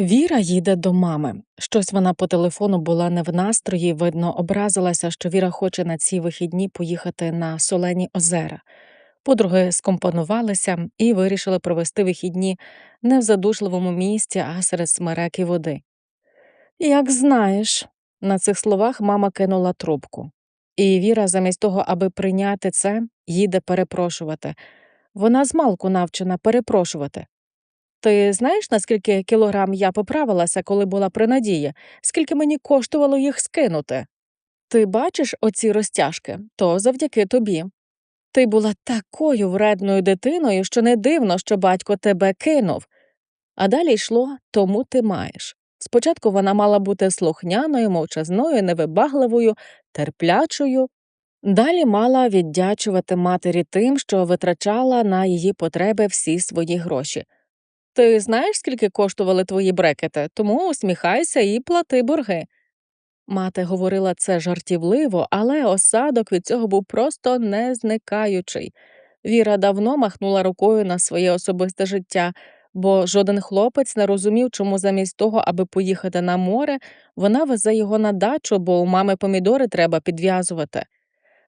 Віра їде до мами. Щось вона по телефону була не в настрої, видно, образилася, що Віра хоче на ці вихідні поїхати на солені озера. Подруги скомпонувалися і вирішили провести вихідні не в задушливому місці, а серед смерек і води. Як знаєш, на цих словах мама кинула трубку. І Віра, замість того, аби прийняти це, їде перепрошувати. Вона змалку навчена перепрошувати. Ти знаєш, наскільки кілограм я поправилася, коли була при надії, скільки мені коштувало їх скинути? Ти бачиш оці розтяжки, то завдяки тобі. Ти була такою вредною дитиною, що не дивно, що батько тебе кинув. А далі йшло тому ти маєш. Спочатку вона мала бути слухняною, мовчазною, невибагливою, терплячою. Далі мала віддячувати матері тим, що витрачала на її потреби всі свої гроші. Ти знаєш, скільки коштували твої брекети, тому усміхайся і плати борги. Мати говорила це жартівливо, але осадок від цього був просто незникаючий. Віра давно махнула рукою на своє особисте життя, бо жоден хлопець не розумів, чому замість того, аби поїхати на море, вона везе його на дачу, бо у мами помідори треба підв'язувати.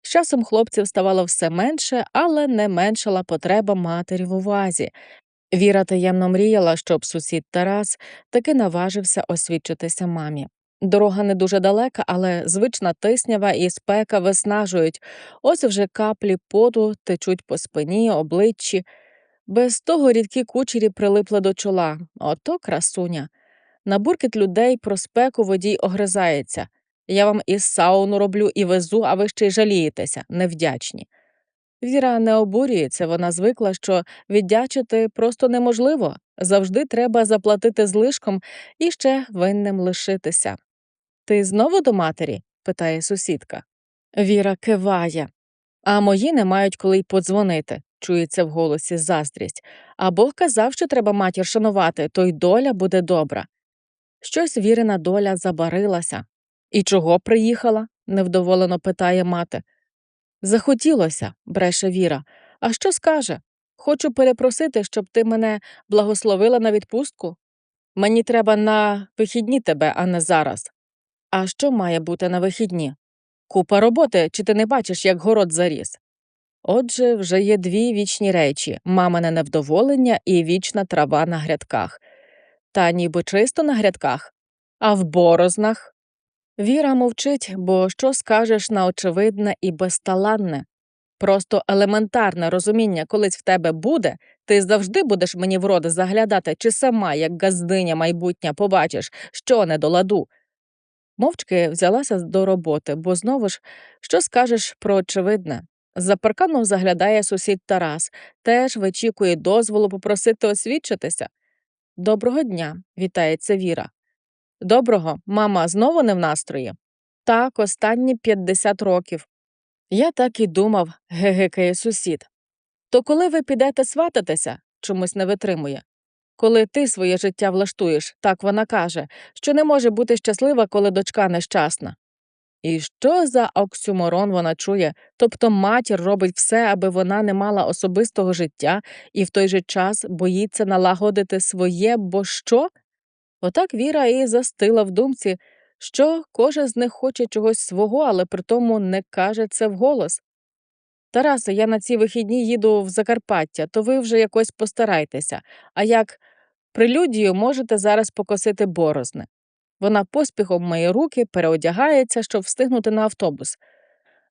З часом хлопців ставало все менше, але не меншала потреба матері в увазі. Віра таємно мріяла, щоб сусід Тарас таки наважився освідчитися мамі. Дорога не дуже далека, але звична тиснява і спека виснажують. Ось вже каплі поту течуть по спині, обличчі. Без того рідкі кучері прилипли до чола. Ото красуня. На буркіт людей про спеку водій огризається. Я вам і сауну роблю, і везу, а ви ще й жалієтеся, невдячні. Віра не обурюється, вона звикла, що віддячити просто неможливо. Завжди треба заплатити злишком і ще винним лишитися. Ти знову до матері? питає сусідка. Віра киває. А мої не мають коли й подзвонити, чується в голосі заздрість. А Бог казав, що треба матір шанувати, то й доля буде добра. Щось вірина доля забарилася. І чого приїхала? невдоволено питає мати. Захотілося, бреше Віра. А що скаже? Хочу перепросити, щоб ти мене благословила на відпустку. Мені треба на вихідні тебе, а не зараз. А що має бути на вихідні? Купа роботи, чи ти не бачиш, як город заріс? Отже, вже є дві вічні речі мамине невдоволення і вічна трава на грядках. Та ніби чисто на грядках, а в борознах. Віра мовчить, бо що скажеш на очевидне і безталанне. Просто елементарне розуміння колись в тебе буде, ти завжди будеш мені в роди заглядати, чи сама, як газдиня майбутня, побачиш, що не до ладу. Мовчки взялася до роботи, бо знову ж що скажеш про очевидне. За парканом заглядає сусід Тарас, теж вичікує дозволу попросити освідчитися. Доброго дня, вітається Віра. Доброго, мама знову не в настрої? Так, останні 50 років. Я так і думав, гегекає сусід. То коли ви підете свататися, чомусь не витримує. Коли ти своє життя влаштуєш, так вона каже, що не може бути щаслива, коли дочка нещасна. І що за оксюморон вона чує, тобто матір робить все, аби вона не мала особистого життя і в той же час боїться налагодити своє, бо що? Отак Віра і застила в думці, що кожен з них хоче чогось свого, але при тому не каже це вголос. Тарасе, я на ці вихідні їду в Закарпаття, то ви вже якось постарайтеся, а як прелюдію можете зараз покосити борозни. Вона поспіхом миє руки, переодягається, щоб встигнути на автобус.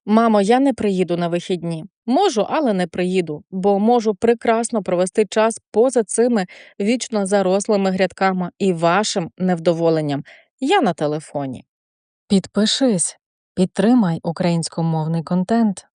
Мамо, я не приїду на вихідні. Можу, але не приїду, бо можу прекрасно провести час поза цими вічно зарослими грядками і вашим невдоволенням. Я на телефоні. Підпишись, підтримай українськомовний контент.